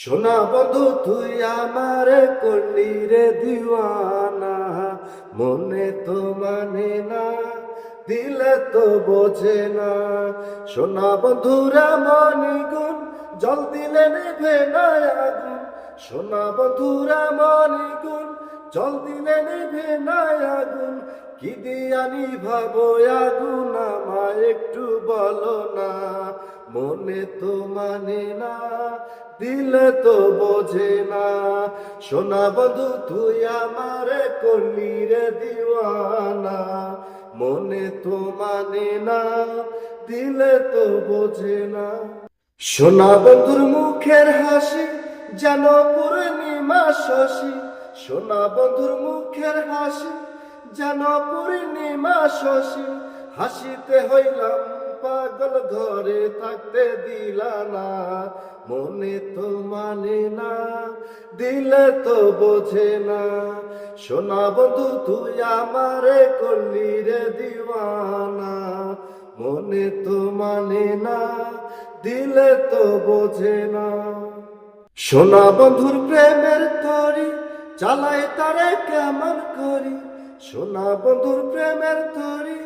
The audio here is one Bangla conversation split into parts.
সোনা বন্ধু, তুই আমারে করলি রে দিওয়ানা। মনে তো মানে না, দিলে তো বোঝে না। সোনা বন্ধুরা মনি গুণ, জল দিলে নেভে না আগুন। সোনা বন্ধুরা মনি গুণ, জল দিলে নেভে না আগুন। কি দিয়ানি ভাবো আগুন মনে তো মানে না, দিলে তো বোঝে না। সোনা বধু তুই আমারে করলি রে দিওয়ানা। মনে তো মানে না, দিলে তো বোঝে না। সোনা বন্ধুর মুখের হাসি যেন পূর্ণিমা শশী। সোনা বন্ধুর মুখের হাসি যেন পূর্ণিমা শশী। হাসিতে হইলাম পাগল ঘরে থাকতে দিলা না, মনে তো মানে না, দিলে তো বোঝে না। সোনা বন্ধু, তুই আমারে করলি রে দিওয়ানা, মনে তো মানে না, দিলে তো বোঝে না। সোনা বন্ধুর প্রেমের তরি, চালাই তারে কেমন করি? সোনা বন্ধুর প্রেমের তরি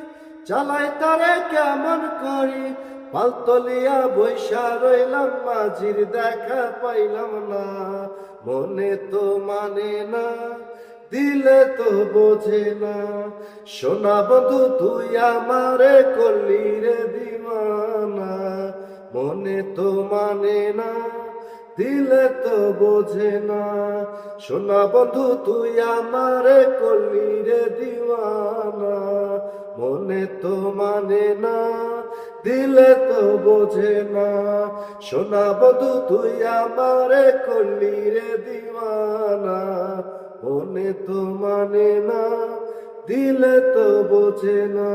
চালাই তারে কেমন করি? পালতলিয়া বৈশা রইলাম, মাঝির দেখা পাইলাম না। মনে তো মানে না, দিলে তো বোঝে না। সোনা বন্ধু, তুই আমারে করলি রে দিওয়ানা। মনে তো মানে না, দিলে তো বোঝে না। সোনা বন্ধু, তুই আমারে করলি রে দিওয়ানা। মনে তো মানে না, দিলে তো বোঝে না। সোনা বধু, তুই আমারে করলি রে দিওয়ানা। মনে তো মানে না, দিলে তো বোঝে না।